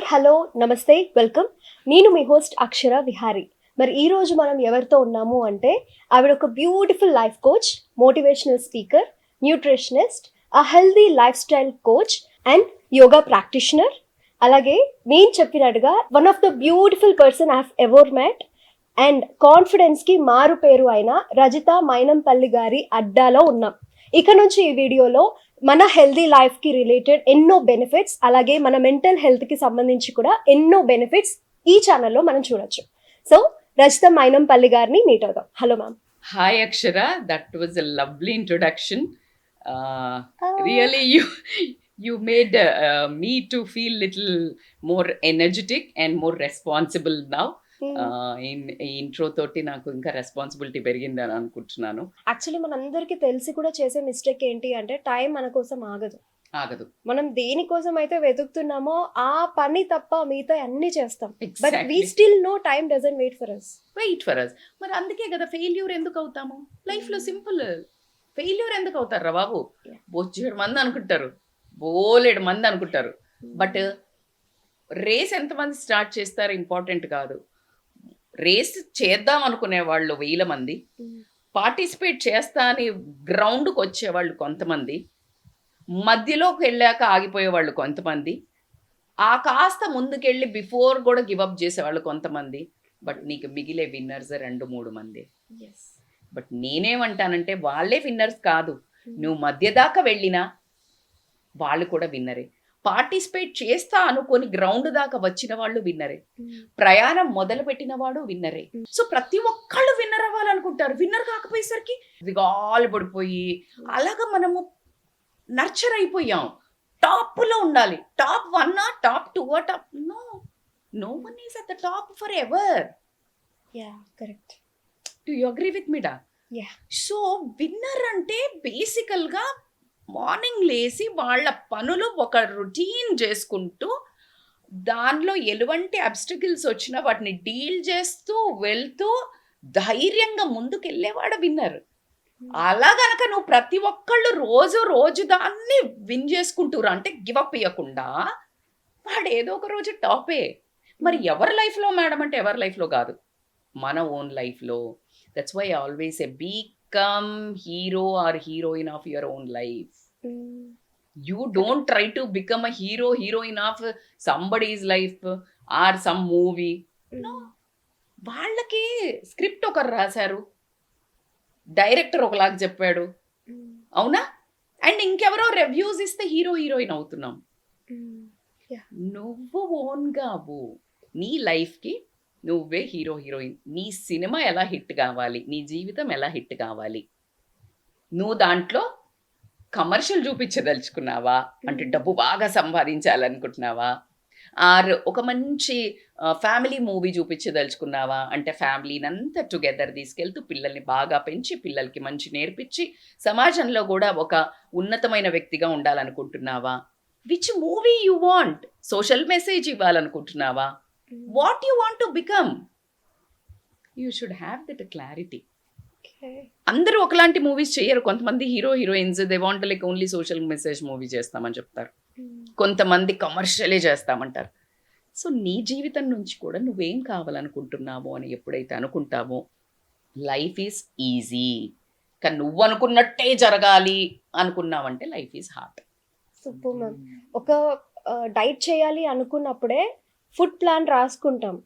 Hi hello నమస్తే welcome. నేను మీ host అక్షర విహారీ. మరి ఈ రోజు మనం ఎవరితో ఉన్నాము అంటే ఆవిడ ఒక beautiful life coach motivational speaker nutritionist a healthy lifestyle coach and yoga practitioner. అలాగే నేను చెప్పినట్టుగా one of the beautiful person I ever met. And కాన్ఫిడెన్స్కి మారు పేరు అయిన రజిత మైనంపల్లి గారి అడ్డాలో ఉన్నాం. ఇక నుంచి ఈ వీడియోలో మన హెల్దీ లైఫ్కి రిలేటెడ్ ఎన్నో బెనిఫిట్స్ అలాగే మన మెంటల్ హెల్త్కి సంబంధించి కూడా ఎన్నో బెనిఫిట్స్ ఈ ఛానల్లో మనం చూడొచ్చు. సో రజిత మైనంపల్లి గారిని మీట్ అవుదాం. Hello ma'am hi Akshara that was a lovely introduction really you you made me to feel little more energetic and more responsible now intro తోటి నాకు ఇంకా రెస్పాన్సిబిలిటీ పెరిగిందని అనుకుంటున్నాను. యాక్చువల్లీ మనందరికీ తెలిసి కూడా చేసే మిస్టేక్ ఏంటి అంటే టైం మన కోసం ఆగదు. ఆగదు. మనం దేనికోసం అయితే వెతుకుతున్నామో ఆ పని తప్ప మిగతా అన్ని చేస్తాం. But. We still no time doesn't wait for us wait for us మరి అందుకే కదా ఫెయిల్యూర్ ఎందుకు అవుతాము? లైఫ్లో సింపుల్ ఫెయిల్యూర్ ఎందుకు అవుతారా బాబు? Yeah. బొచ్చేడు మంది అనుకుంటారు. బోలేడు మంది అనుకుంటారు. బట్ రేస్ ఎంతమంది స్టార్ట్ చేస్తారు ఇంపార్టెంట్ కాదు. రేస్ చేద్దాం అనుకునే వాళ్ళు వేల మంది. పార్టిసిపేట్ చేస్తా అని గ్రౌండ్కి వచ్చేవాళ్ళు కొంతమంది. మధ్యలోకి వెళ్ళాక ఆగిపోయే వాళ్ళు కొంతమంది. ఆ కాస్త ముందుకెళ్ళి బిఫోర్ కూడా గివప్ చేసేవాళ్ళు కొంతమంది. బట్ నీకు మిగిలే విన్నర్స్ రెండు మూడు మంది. బట్ నేనేమంటానంటే వాళ్ళే విన్నర్స్ కాదు. నువ్వు మధ్య దాకా వెళ్ళినా వాళ్ళు కూడా విన్నరే. పార్టిసిపేట్ చేస్తా అనుకొని గ్రౌండ్ దాకా వచ్చిన వాళ్ళు విన్నరే. ప్రయాణం మొదలు పెట్టిన వాడు విన్నరే. సో ప్రతి ఒక్కళ్ళు విన్నర్ అవ్వాలనుకుంటారు. విన్నర్ కాకపోయేసరికి దిగాలు పడిపోయి అలాగా మనము నర్చర్ అయిపోయాం. టాప్లో ఉండాలి. Top one top two top no. No one is at the top forever. Yeah correct do you agree with మీడా Yeah. So winner అంటే బేసికల్గా మార్నింగ్ లేసి వాళ్ళ పనులు ఒక రొటీన్ చేసుకుంటూ దానిలో ఎటువంటి అబ్స్టికల్స్ వచ్చినా వాటిని డీల్ చేస్తూ వెళ్తూ ధైర్యంగా ముందుకు వెళ్ళేవాడు విన్నర్ అలా గనక నువ్వు ప్రతి ఒక్కళ్ళు రోజు రోజు దాన్ని విన్ చేసుకుంటురా అంటే గివప్ ఇవ్వకుండా వాడు ఏదో ఒక రోజు టాపే. మరి ఎవరి లైఫ్లో మేడం అంటే ఎవరి లైఫ్లో కాదు. మన ఓన్ లైఫ్లో. That's why always become hero or heroine of your own life you don't try to become a hero heroine of somebody's life or some movie వాళ్ళకి స్క్రిప్ట్ ఒకరు రాశారు. డైరెక్టర్ ఒకలాగా చెప్పాడు. అవునా? అండ్ ఇంకెవరో రివ్యూస్ ఇస్తే హీరో హీరోయిన్ అవుతున్నాం. నువ్వు ఓన్గా అవ్వు. నీ లైఫ్కి నువ్వే హీరో హీరోయిన్. నీ సినిమా ఎలా హిట్ కావాలి? నీ జీవితం ఎలా హిట్ కావాలి? నువ్వు దాంట్లో కమర్షియల్ చూపించదలుచుకున్నావా? అంటే డబ్బు బాగా సంపాదించాలనుకుంటున్నావా? ఆర్ ఒక మంచి ఫ్యామిలీ మూవీ చూపించదలుచుకున్నావా? అంటే ఫ్యామిలీని అంతా టుగెదర్ తీసుకెళ్తూ పిల్లల్ని బాగా పెంచి పిల్లలకి మంచి నేర్పించి సమాజంలో కూడా ఒక ఉన్నతమైన వ్యక్తిగా ఉండాలనుకుంటున్నావా? Which movie you want social message ఇవ్వాలనుకుంటున్నావా? What you want to become you should have that clarity అందరూ ఒకలాంటి మూవీస్ చేయరు. కొంతమంది hero heroines they want like only social message movie చేస్తామని చెప్తారు. కొంతమంది కమర్షియలే చేస్తామంటారు. సో నీ జీవితం నుంచి కూడా నువ్వేం కావాలనుకుంటున్నావో అని ఎప్పుడైతే అనుకుంటావో లైఫ్ ఈజ్ ఈజీ కానీ నువ్వు అనుకున్నట్టే జరగాలి అనుకున్నావంటే life is hard super ma'am ఒక డైట్ చేయాలి అనుకున్నప్పుడే ఫుడ్ ప్లాన్ రాసుకుంటాం.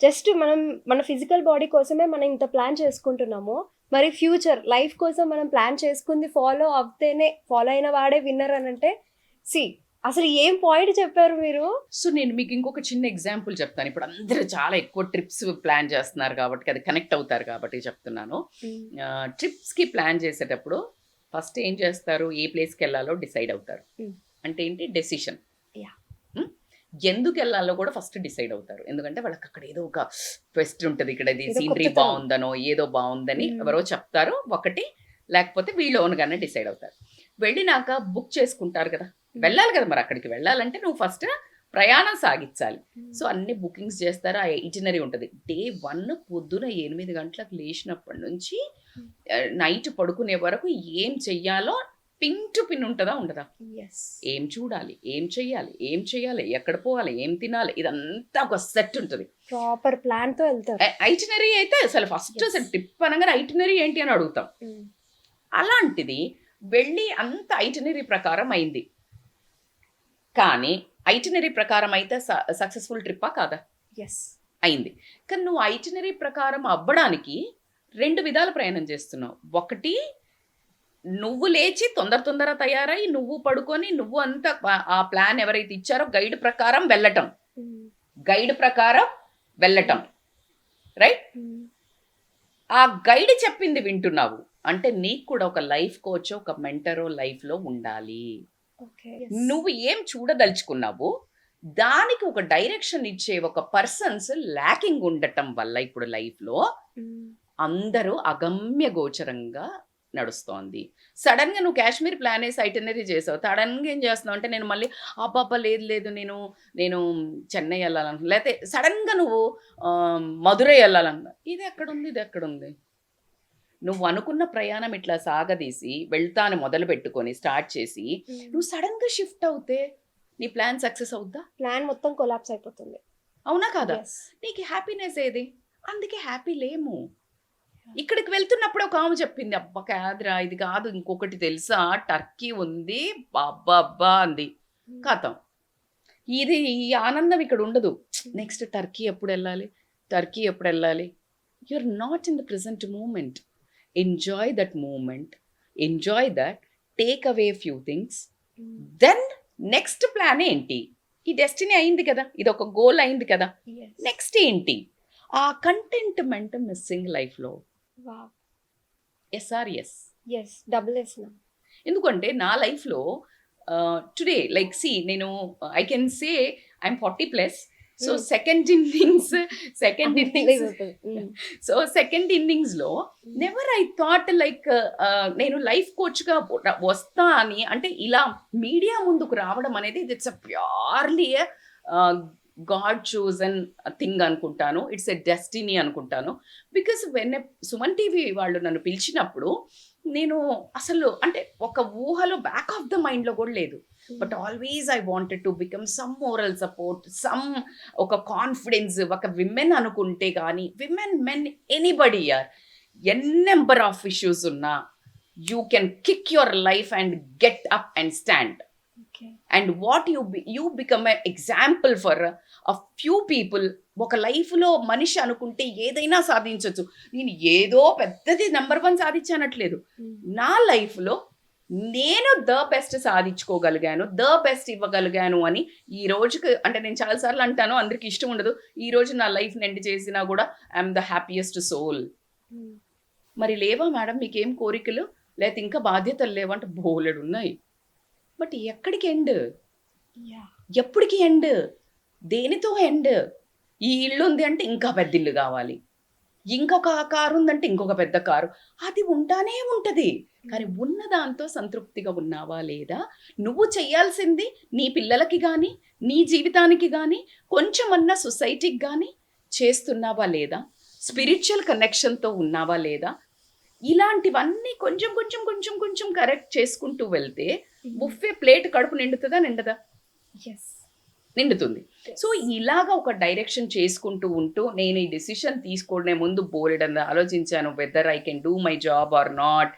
జస్ట్ మనం మన ఫిజికల్ బాడీ కోసమే మనం ఇంత ప్లాన్ చేసుకుంటున్నాము మరి ఫ్యూచర్ లైఫ్ కోసం మనం ప్లాన్ చేసుకుంది ఫాలో అవుతేనే ఫాలో అయిన వాడే విన్నర్ అని అంటే సి అసలు ఏం పాయింట్ చెప్పారు మీరు? సో నేను మీకు ఇంకొక చిన్న ఎగ్జాంపుల్ చెప్తాను. ఇప్పుడు అందరూ చాలా ఎక్కువ ట్రిప్స్ ప్లాన్ చేస్తున్నారు కాబట్టి అది కనెక్ట్ అవుతారు కాబట్టి చెప్తున్నాను. ట్రిప్స్కి ప్లాన్ చేసేటప్పుడు ఫస్ట్ ఏం చేస్తారు? ఏ ప్లేస్కి వెళ్ళాలో డిసైడ్ అవుతారు. అంటే ఏంటి? డెసిషన్. ఎందుకు వెళ్ళాలో కూడా ఫస్ట్ డిసైడ్ అవుతారు. ఎందుకంటే వాళ్ళకి అక్కడ ఏదో ఒక ట్విస్ట్ ఉంటుంది. ఇక్కడ ఇది సీనరీ. బాగుందనో ఏదో బాగుందని. ఎవరో చెప్తారు ఒకటి లేకపోతే వీళ్ళు ఓన్గానే డిసైడ్ అవుతారు. వెళ్ళినాక బుక్ చేసుకుంటారు కదా. వెళ్ళాలి కదా మరి అక్కడికి. వెళ్ళాలంటే నువ్వు ఫస్ట్ ప్రయాణం సాగించాలి. సో అన్ని బుకింగ్స్ చేస్తారు? ఆ ఇటినరీ ఉంటుంది. డే వన్ పొద్దున ఎనిమిది గంటలకు లేచినప్పటి నుంచి నైట్ పడుకునే వరకు ఏం చెయ్యాలో పిన్ టు పిన్ ఉంటుందా ఉండదా? ఏం చూడాలి ఏం చెయ్యాలి ఏం చెయ్యాలి ఎక్కడ పోవాలి ఏం తినాలి ఇదంతా ఒక సెట్ ఉంటుంది. ప్రాపర్ ప్లాన్తో వెళ్తారు. ఐటినరీ అయితే అసలు ఫస్ట్. అసలు టిప్ అనగానే ఐటినరీ ఏంటి అని అడుగుతాం. అలాంటిది వెళ్ళి అంత ఐటినరీ ప్రకారం అయింది. కానీ ఐటినరీ ప్రకారం అయితే సక్సెస్ఫుల్ ట్రిప్పా కాదా? ఎస్ అయింది. కానీ నువ్వు ఐటినరీ ప్రకారం అవ్వడానికి రెండు విధాల ప్రయాణం చేస్తున్నావు. ఒకటి నువ్వు లేచి తొందర తొందర తయారై నువ్వు పడుకొని నువ్వు అంతా ఆ- ప్లాన్ ఎవరైతే ఇచ్చారో గైడ్ ప్రకారం వెళ్ళటం. గైడ్ ప్రకారం వెళ్ళటం. రైట్? ఆ గైడ్ చెప్పింది వింటున్నావు. అంటే నీకు కూడా ఒక లైఫ్ కోచ్ ఒక మెంటరో లైఫ్లో ఉండాలి. ఓకే. నువ్వు ఏం చూడదలుచుకున్నావు దానికి ఒక డైరెక్షన్ ఇచ్చే ఒక పర్సన్స్ ల్యాకింగ్ ఉండటం వల్ల ఇప్పుడు లైఫ్లో అందరూ అగమ్య గోచరంగా నడుస్తోంది. సడన్గా నువ్వు కాశ్మీర్ ప్లాన్ వేసి ఐటనరీ చేసావు. సడన్గా ఏం చేస్తున్నావు అంటే నేను మళ్ళీ అబ్బాబ్బా లేదు లేదు నేను నేను చెన్నై వెళ్ళాలను లేకపోతే సడన్గా నువ్వు మధురై వెళ్ళాలన్నా. ఇది ఎక్కడుంది? ఇది ఎక్కడుంది? నువ్వు అనుకున్న ప్రయాణం ఇట్లా సాగదీసి వెళ్తాను మొదలు పెట్టుకొని స్టార్ట్ చేసి నువ్వు సడన్గా షిఫ్ట్ అవుతే నీ ప్లాన్ సక్సెస్ అవుద్దా? ప్లాన్ మొత్తం కొలాప్స్ అయిపోతుంది. అవునా కాదా. నీకు హ్యాపీనెస్ ఏది? అందుకే హ్యాపీ లేము. ఇక్కడికి వెళ్తున్నప్పుడు ఒక ఆమె చెప్పింది అబ్బా కాదురా ఇది కాదు ఇంకొకటి తెలుసా టర్కీ ఉంది అబ్బా అబ్బా అంది కథం ఇది ఈ ఆనందం ఇక్కడ ఉండదు. నెక్స్ట్ టర్కీ ఎప్పుడు వెళ్ళాలి? టర్కీ ఎప్పుడు వెళ్ళాలి? Or not in the present moment enjoy that moment enjoy that take away few things then next plan ఏంటి? ఈ డెస్టినీ అయింది కదా. ఇది ఒక గోల్ అయింది కదా. నెక్స్ట్ ఏంటి? ఆ కంటెంట్మెంట్ మిస్సింగ్ లైఫ్లో ఎస్ఆర్ఎస్ ఎస్ డబుల్ ఎస్ ఎందుకంటే నా లైఫ్లో టుడే లైక్ సి నేను I can say I'm forty plus so. Second innings second innings so second ఇన్నింగ్స్లో నెవర్ ఐ థాట్ లైక్ నేను లైఫ్ కోచ్గా వస్తా అని అంటే ఇలా మీడియా ముందుకు రావడం అనేది it's a purely God chosen thing అనుకుంటాను ఇట్స్ ఎ డెస్టినీ అనుకుంటాను. బికాస్ వెన్ సుమన్ టీవీ వాళ్ళు నన్ను పిలిచినప్పుడు నేను అసలు అంటే ఒక ఊహలో బ్యాక్ ఆఫ్ ద మైండ్లో కూడా లేదు. But always I wanted to become some moral support some ఒక కాన్ఫిడెన్స్ ఒక విమెన్ అనుకుంటే కానీ women men anybody or n number of issues ఉన్నా you can kick your life and get up and stand and what you you become example for a few people ఒక లైఫ్లో మనిషి అనుకుంటే ఏదైనా సాధించవచ్చు నేను ఏదో పెద్దది నెంబర్ వన్ సాధించానట్లేదు. నా లైఫ్లో నేను ద బెస్ట్ సాధించుకోగలిగాను ద బెస్ట్ ఇవ్వగలిగాను అని ఈ రోజుకి అంటే నేను చాలాసార్లు అంటాను అందరికి ఇష్టం ఉండదు. ఈ రోజు నా లైఫ్ ఎండ్ చేసినా కూడా ఐఎమ్ ద హ్యాపీయెస్ట్ సోల్ మరి లేవా మేడం మీకేం కోరికలు? లేకపోతే ఇంకా బాధ్యతలు లేవంటే బోలెడు ఉన్నాయి బట్ ఎక్కడికి ఎండ్ ఎప్పటికి ఎండ్ దేనితో ఎండ్ ఈ ఇల్లు ఉంది అంటే ఇంకా పెద్ద ఇల్లు కావాలి. ఇంకొక కారు ఉందంటే ఇంకొక పెద్ద కారు. అది ఉంటానే ఉంటది. కానీ ఉన్న దాంతో సంతృప్తిగా ఉన్నావా లేదా? నువ్వు చేయాల్సింది నీ పిల్లలకి కానీ నీ జీవితానికి కానీ కొంచెమన్నా సొసైటీకి కానీ చేస్తున్నావా లేదా? స్పిరిచువల్ కనెక్షన్తో ఉన్నావా లేదా? ఇలాంటివన్నీ కొంచెం కొంచెం కొంచెం కొంచెం కరెక్ట్ చేసుకుంటూ వెళ్తే బుఫే ప్లేట్ కడుపు నిండుతుందా నిండదా? ఎస్ నిండుతుంది. సో ఇలాగా ఒక డైరెక్షన్ చేసుకుంటూ ఉంటూ నేను ఈ డెసిషన్ తీసుకునే ముందు బోలెడంత ఆలోచించాను whether I can do my job or not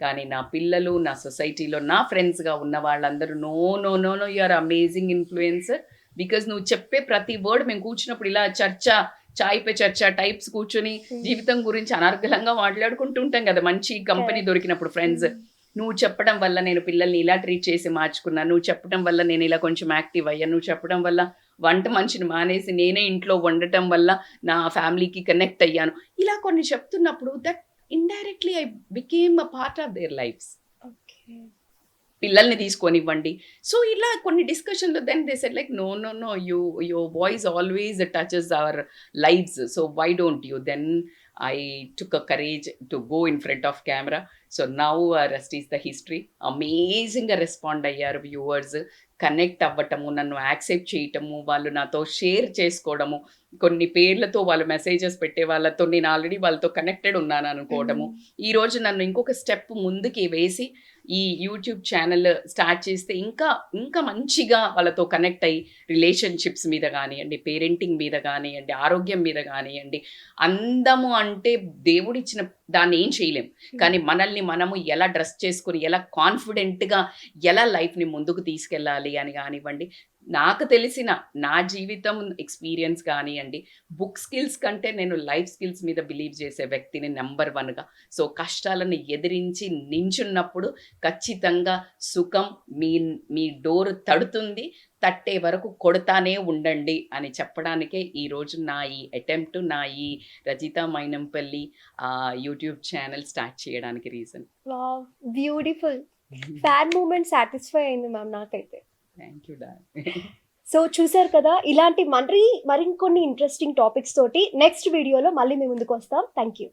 కానీ నా పిల్లలు నా సొసైటీలో నా ఫ్రెండ్స్గా ఉన్న వాళ్ళందరూ no no no no you're amazing influencer because నువ్వు చెప్పే ప్రతి వర్డ్ మేము కూర్చున్నప్పుడు ఇలా చర్చ చాయ్ పే చర్చ టైప్స్ కూర్చొని జీవితం గురించి అనర్గళంగా మాట్లాడుకుంటూ ఉంటాం కదా మంచి కంపెనీ దొరికినప్పుడు ఫ్రెండ్స్ నువ్వు చెప్పడం వల్ల నేను పిల్లల్ని ఇలా ట్రీట్ చేసి మార్చుకున్నా నువ్వు చెప్పడం వల్ల నేను ఇలా కొంచెం యాక్టివ్ అయ్యా నువ్వు చెప్పడం వల్ల వంట మనిషిని మానేసి నేనే ఇంట్లో వండటం వల్ల నా ఫ్యామిలీకి కనెక్ట్ అయ్యాను. ఇలా కొన్ని చెప్తున్నప్పుడు that indirectly I became a part of their lives okay పిల్లల్ని తీసుకొనివ్వండి. సో ఇలా కొన్ని డిస్కషన్లు then they said like no no no you your voice always touches our lives so why don't you then I took a courage to go in front of camera so now rest is the history అమేజింగ్గా respond అయ్యారు viewers connect అవ్వటము నన్ను accept చేయటము వాళ్ళు నాతో share చేసుకోవడము కొన్ని పేర్లతో వాళ్ళు మెసేజెస్ పెట్టే వాళ్ళతో నేను ఆల్రెడీ వాళ్ళతో కనెక్టెడ్ ఉన్నాను అనుకోవడము ఈ రోజు నన్ను ఇంకొక స్టెప్ ముందుకి వేసి ఈ యూట్యూబ్ ఛానల్ స్టార్ట్ చేస్తే ఇంకా ఇంకా మంచిగా వాళ్ళతో కనెక్ట్ అయ్యి రిలేషన్షిప్స్ మీద కానివ్వండి పేరెంటింగ్ మీద కానివ్వండి ఆరోగ్యం మీద కానివ్వండి అందము అంటే దేవుడిచ్చిన దాన్ని ఏం చేయలేం. కానీ మనల్ని మనము ఎలా డ్రెస్ చేసుకుని ఎలా కాన్ఫిడెంట్గా ఎలా లైఫ్ని ముందుకు తీసుకెళ్ళాలి అని కానివ్వండి నాకు తెలిసిన నా జీవితం ఎక్స్పీరియన్స్ కానివ్వండి బుక్ స్కిల్స్ కంటే నేను లైఫ్ స్కిల్స్ మీద బిలీవ్ చేసే వ్యక్తిని నెంబర్ వన్గా. సో కష్టాలను ఎదిరించి నించున్నప్పుడు ఖచ్చితంగా సుఖం మీ మీ డోర్ తడుతుంది తట్టే వరకు కొడతానే ఉండండి అని చెప్పడానికే ఈరోజు నా ఈ అటెంప్ట్ నా ఈ Rajitha Mainampalli YouTube channel start చేయడానికి reason. Beautiful. Fan moment satisfy అయింది మ్యామ్ నాకైతే. థ్యాంక్ యూ సో చూసారు కదా ఇలాంటి మరి మరికొన్ని ఇంట్రెస్టింగ్ టాపిక్స్ తోటి నెక్స్ట్ వీడియోలో మళ్ళీ మీ ముందుకు వస్తాం. Thank you